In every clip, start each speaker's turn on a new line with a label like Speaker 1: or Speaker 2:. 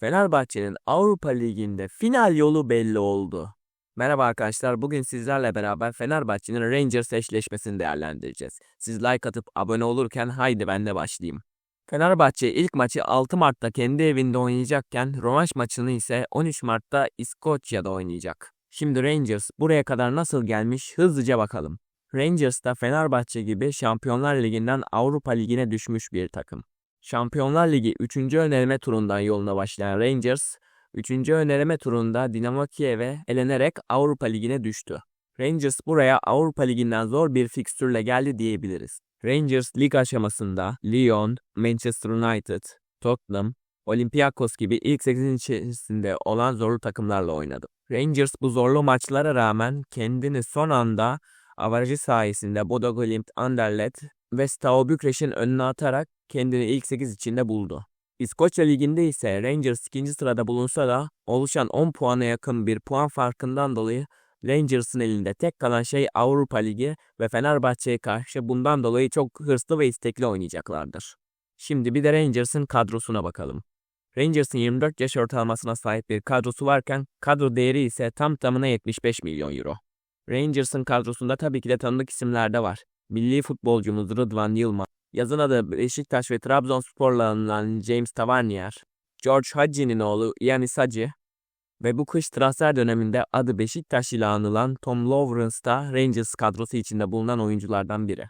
Speaker 1: Fenerbahçe'nin Avrupa Ligi'nde final yolu belli oldu. Merhaba arkadaşlar, bugün sizlerle beraber Fenerbahçe'nin Rangers eşleşmesini değerlendireceğiz. Siz like atıp abone olurken haydi ben de başlayayım. Fenerbahçe ilk maçı 6 Mart'ta kendi evinde oynayacakken rövanş maçını ise 13 Mart'ta İskoçya'da oynayacak. Şimdi Rangers buraya kadar nasıl gelmiş hızlıca bakalım. Rangers da Fenerbahçe gibi Şampiyonlar Ligi'nden Avrupa Ligi'ne düşmüş bir takım. Şampiyonlar Ligi 3. önerme turundan yoluna başlayan Rangers, 3. önerme turunda Dinamo Kiev'e elenerek Avrupa Ligi'ne düştü. Rangers buraya Avrupa Ligi'nden zor bir fikstürle geldi diyebiliriz. Rangers lig aşamasında Lyon, Manchester United, Tottenham, Olympiakos gibi ilk 8'in içerisinde olan zorlu takımlarla oynadı. Rangers bu zorlu maçlara rağmen kendini son anda avarajı sayesinde Bodo Glimt, Anderlecht ve Steaua Bükreş'in önüne atarak kendini ilk 8 içinde buldu. İskoçya Ligi'nde ise Rangers ikinci sırada bulunsa da oluşan 10 puana yakın bir puan farkından dolayı Rangers'ın elinde tek kalan şey Avrupa Ligi ve Fenerbahçe'ye karşı bundan dolayı çok hırslı ve istekli oynayacaklardır. Şimdi bir de Rangers'ın kadrosuna bakalım. Rangers'ın 24 yaş ortalamasına sahip bir kadrosu varken kadro değeri ise tam tamına 75 milyon euro. Rangers'ın kadrosunda tabii ki de tanıdık isimler de var. Milli futbolcumuz Rıdvan Yılmaz, yazın adı Beşiktaş ve Trabzonspor'la anılan James Tavernier, George Hacı'nın oğlu Yanis Hacı ve bu kış transfer döneminde adı Beşiktaş ile anılan Tom Lawrence da Rangers kadrosu içinde bulunan oyunculardan biri.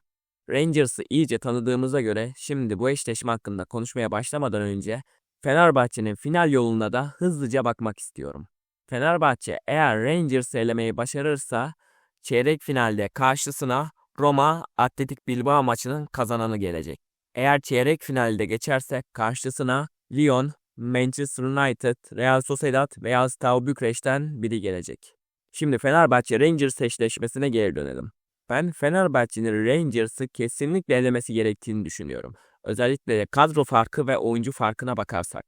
Speaker 1: Rangers'ı iyice tanıdığımıza göre şimdi bu eşleşme hakkında konuşmaya başlamadan önce Fenerbahçe'nin final yoluna da hızlıca bakmak istiyorum. Fenerbahçe eğer Rangers'ı elemeyi başarırsa çeyrek finalde karşısına Roma Atletik Bilbao maçının kazananı gelecek. Eğer çeyrek finalde geçerse karşısına Lyon, Manchester United, Real Sociedad veya Steaua Bükreş'ten biri gelecek. Şimdi Fenerbahçe Rangers eşleşmesine geri dönelim. Ben Fenerbahçe'nin Rangers'ı kesinlikle elemesi gerektiğini düşünüyorum. Özellikle de kadro farkı ve oyuncu farkına bakarsak.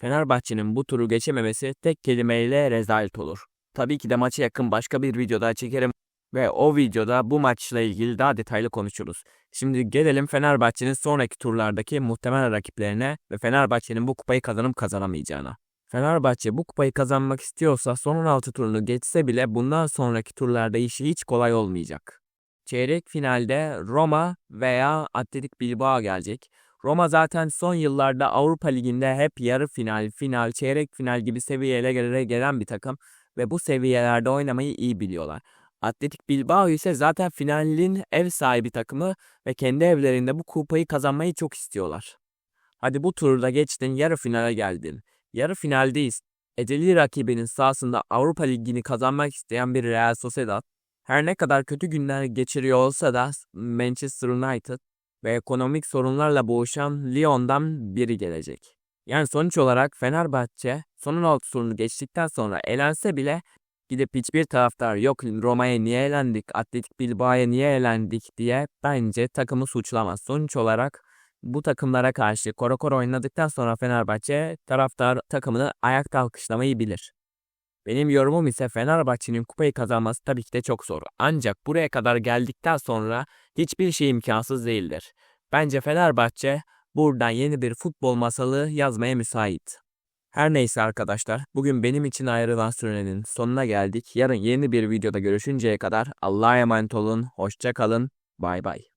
Speaker 1: Fenerbahçe'nin bu turu geçememesi tek kelimeyle rezalet olur. Tabii ki de maça yakın başka bir videoda çekerim ve o videoda bu maçla ilgili daha detaylı konuşuruz. Şimdi gelelim Fenerbahçe'nin sonraki turlardaki muhtemel rakiplerine ve Fenerbahçe'nin bu kupayı kazanıp kazanamayacağına. Fenerbahçe bu kupayı kazanmak istiyorsa son 16 turunu geçse bile bundan sonraki turlarda işi hiç kolay olmayacak. Çeyrek finalde Roma veya Atletik Bilbao gelecek. Roma zaten son yıllarda Avrupa Ligi'nde hep yarı final, final, çeyrek final gibi seviyelere gelen bir takım ve bu seviyelerde oynamayı iyi biliyorlar. Atletik Bilbao ise zaten finalin ev sahibi takımı ve kendi evlerinde bu kupayı kazanmayı çok istiyorlar. Hadi bu turda geçtin yarı finale geldin. Yarı finaldeyiz. Eceli rakibinin sahasında Avrupa Ligi'ni kazanmak isteyen bir Real Sociedad, her ne kadar kötü günler geçiriyor olsa da Manchester United ve ekonomik sorunlarla boğuşan Lyon'dan biri gelecek. Yani sonuç olarak Fenerbahçe son 16 turunu geçtikten sonra elense bile gidip hiçbir taraftar yok Roma'ya niye elendik, Atletik Bilbao'ya niye elendik diye bence takımı suçlamaz. Sonuç olarak bu takımlara karşı koro koro oynadıktan sonra Fenerbahçe taraftar takımını ayakta alkışlamayı bilir. Benim yorumum ise Fenerbahçe'nin kupayı kazanması tabii ki de çok zor. Ancak buraya kadar geldikten sonra hiçbir şey imkansız değildir. Bence Fenerbahçe buradan yeni bir futbol masalı yazmaya müsait. Her neyse arkadaşlar, bugün benim için ayrılan sürenin sonuna geldik. Yarın yeni bir videoda görüşünceye kadar Allah'a emanet olun, hoşça kalın, bay bay.